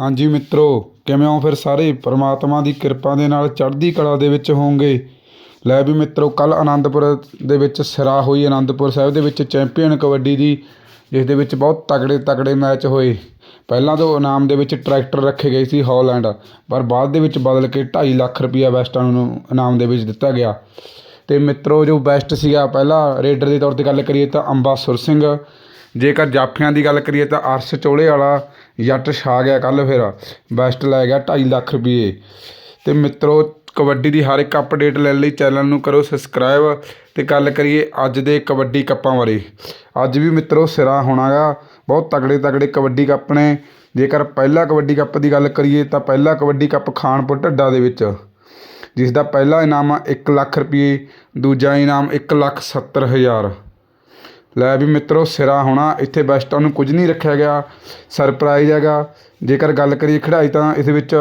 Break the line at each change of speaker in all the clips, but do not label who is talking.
ਹਾਂਜੀ ਮਿੱਤਰੋ, ਕਿਵੇਂ ਹੋ ਫਿਰ ਸਾਰੇ? ਪਰਮਾਤਮਾ ਦੀ ਕਿਰਪਾ ਦੇ ਨਾਲ ਚੜ੍ਹਦੀ ਕਲਾ ਦੇ ਵਿੱਚ ਹੋਵੋਗੇ। ਲੈ ਵੀ ਮਿੱਤਰੋ ਕੱਲ ਆਨੰਦਪੁਰ ਦੇ ਵਿੱਚ ਸਿਰਾ ਹੋਈ ਆਨੰਦਪੁਰ ਸਾਹਿਬ ਦੇ ਵਿੱਚ ਚੈਂਪੀਅਨ ਕਬੱਡੀ ਦੀ, ਜਿਸ ਦੇ ਵਿੱਚ ਬਹੁਤ ਤਗੜੇ ਤਕੜੇ ਮੈਚ ਹੋਏ। ਪਹਿਲਾਂ ਤੋਂ ਇਨਾਮ ਦੇ ਵਿੱਚ ਟਰੈਕਟਰ ਰੱਖੇ ਗਏ ਸੀ ਹੌਲੈਂਡ, ਪਰ ਬਾਅਦ ਦੇ ਵਿੱਚ ਬਦਲ ਕੇ 2.5 ਲੱਖ ਰੁਪਈਆ ਵੈਸਟਾਂ ਨੂੰ ਇਨਾਮ ਦੇ ਵਿੱਚ ਦਿੱਤਾ ਗਿਆ। ਤੇ ਮਿੱਤਰੋ, ਜੋ ਬੈਸਟ ਸੀਗਾ, ਪਹਿਲਾ ਰੇਡਰ ਦੇ ਤੌਰ ਤੇ ਗੱਲ ਕਰੀਏ ਤਾਂ ਅੰਬਾ ਸੁਰ ਸਿੰਘ, ਜੇਕਰ ਜਾਫੀਆਂ ਦੀ ਗੱਲ ਕਰੀਏ ਤਾਂ ਅਰਸ਼ ਚੋਲੇ ਵਾਲਾ ਜੱਟ ਛਾ ਗਿਆ ਕੱਲ ਫਿਰ ਬੈਸਟ ਲੈ ਗਿਆ 2.5 ਲੱਖ ਰੁਪਏ ਤੇ ਮਿੱਤਰੋ, ਕਬੱਡੀ ਦੀ ਹਰ ਇੱਕ ਅਪਡੇਟ ਲੈਣ ਲਈ ਚੈਨਲ ਨੂੰ ਕਰੋ ਸਬਸਕ੍ਰਾਈਬ ਤੇ ਗੱਲ ਕਰੀਏ ਅੱਜ ਦੇ ਕਬੱਡੀ ਕੱਪਾਂ ਬਾਰੇ। ਅੱਜ ਵੀ ਮਿੱਤਰੋ ਸਿਰਾ ਹੋਣਾਗਾ ਬਹੁਤ ਤਗੜੇ ਤਗੜੇ ਕਬੱਡੀ ਕੱਪ ਨੇ। ਜੇਕਰ ਪਹਿਲਾ ਕਬੱਡੀ ਕੱਪ ਦੀ ਗੱਲ ਕਰੀਏ ਤਾਂ ਪਹਿਲਾ ਕਬੱਡੀ ਕੱਪ ਖਾਨਪੁਰ ਢੱਡਾ ਦੇ ਵਿੱਚ ਜਿਸ ਦਾ ਪਹਿਲਾ ਇਨਾਮ ਆ 1 ਲੱਖ ਰੁਪਏ ਦੂਜਾ ਇਨਾਮ 1 ਲੱਖ 70 ਹਜ਼ਾਰ। ਲੈ ਵੀ ਮਿੱਤਰੋ, ਸਿਰਾ ਹੋਣਾ, ਇੱਥੇ ਬੈਸਟਾਂ ਨੂੰ ਕੁਝ ਨਹੀਂ ਰੱਖਿਆ ਗਿਆ ਸਰਪ੍ਰਾਈਜ਼ ਹੈਗਾ। ਜੇਕਰ ਗੱਲ ਕਰੀਏ ਖਿਡਾਈ ਤਾਂ ਇਸ ਵਿੱਚ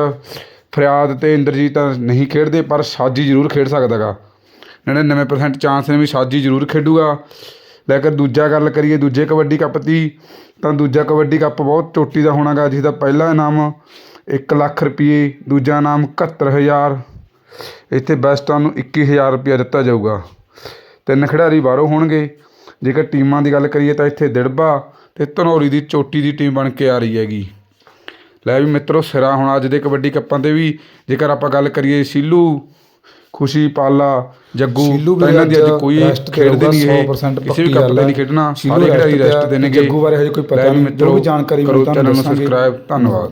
ਫਰਿਆਦ ਤੇ ਇੰਦਰਜੀਤ ਨਹੀਂ ਖੇਡਦੇ, ਪਰ ਸਾਜੀ ਜ਼ਰੂਰ ਖੇਡ ਸਕਦਾ ਗਾ। 99% ਚਾਂਸ ਨੇ ਵੀ ਸਾਜੀ ਜ਼ਰੂਰ ਖੇਡੂਗਾ। ਲੈ ਕੇ ਦੂਜਾ ਗੱਲ ਕਰੀਏ, ਦੂਜੇ ਕਬੱਡੀ ਕੱਪ ਦੀ, ਤਾਂ ਦੂਜਾ ਕਬੱਡੀ ਕੱਪ ਬਹੁਤ ਚੋਟੀ ਦਾ ਹੋਣਾਗਾ ਜਿਸ ਦਾ ਪਹਿਲਾ ਇਨਾਮ 1 ਲੱਖ ਰੁਪਏ, ਦੂਜਾ ਇਨਾਮ 71000 ਇੱਥੇ ਬੈਸਟਾਂ ਨੂੰ 21000 ਰੁਪਇਆ ਦਿੱਤਾ ਜਾਊਗਾ। ਤਿੰਨ ਖਿਡਾਰੀ ਬਾਹਰੋਂ ਹੋਣਗੇ। ਜੇਕਰ ਟੀਮਾਂ ਦੀ ਗੱਲ ਕਰੀਏ ਤਾਂ ਇੱਥੇ ਦਿੜਬਾ ਤੇ ਧਨੌਰੀ ਦੀ ਚੋਟੀ ਦੀ ਟੀਮ ਬਣ ਕੇ ਆ ਰਹੀ ਹੈਗੀ ਲੈ ਵੀ ਮਿੱਤਰੋ ਸਿਰਾ ਹੁਣ ਅੱਜ ਦੇ ਕਬੱਡੀ ਕੱਪਾਂ ਤੇ ਵੀ ਜੇਕਰ ਆਪਾਂ ਗੱਲ ਕਰੀਏ ਸੀਲੂ ਖੁਸ਼ੀ ਪਾਲਾ ਜੱਗੂ ਤਾਂ ਇਹਨਾਂ ਦੀ ਅੱਜ ਕੋਈ ਖੇਡਦੇ ਨਹੀਂ ਇਹ
100%
ਕਿਸੇ ਵੀ ਕੱਪ ਤੇ। ਨਹੀਂ ਖੇਡਣਾ ਸਾਰੇ ਖਿਡਾਰੀ
ਤੇ
ਰੈਸਟ ਦੇਣਗੇ
ਜੱਗੂ ਬਾਰੇ ਹਜੇ ਕੋਈ ਪਤਾ ਨਹੀਂ,
ਮਿੱਤਰੋ
ਜਾਣਕਾਰੀ
ਕਰੋ
ਮਿਲੀ ਤੁਹਾਨੂੰ
ਚੈਨਲ ਨੂੰ
ਦੱਸਾਂਗੇ।
ਸਬਸਕ੍ਰਾਈਬ ਧੰਨਵਾਦ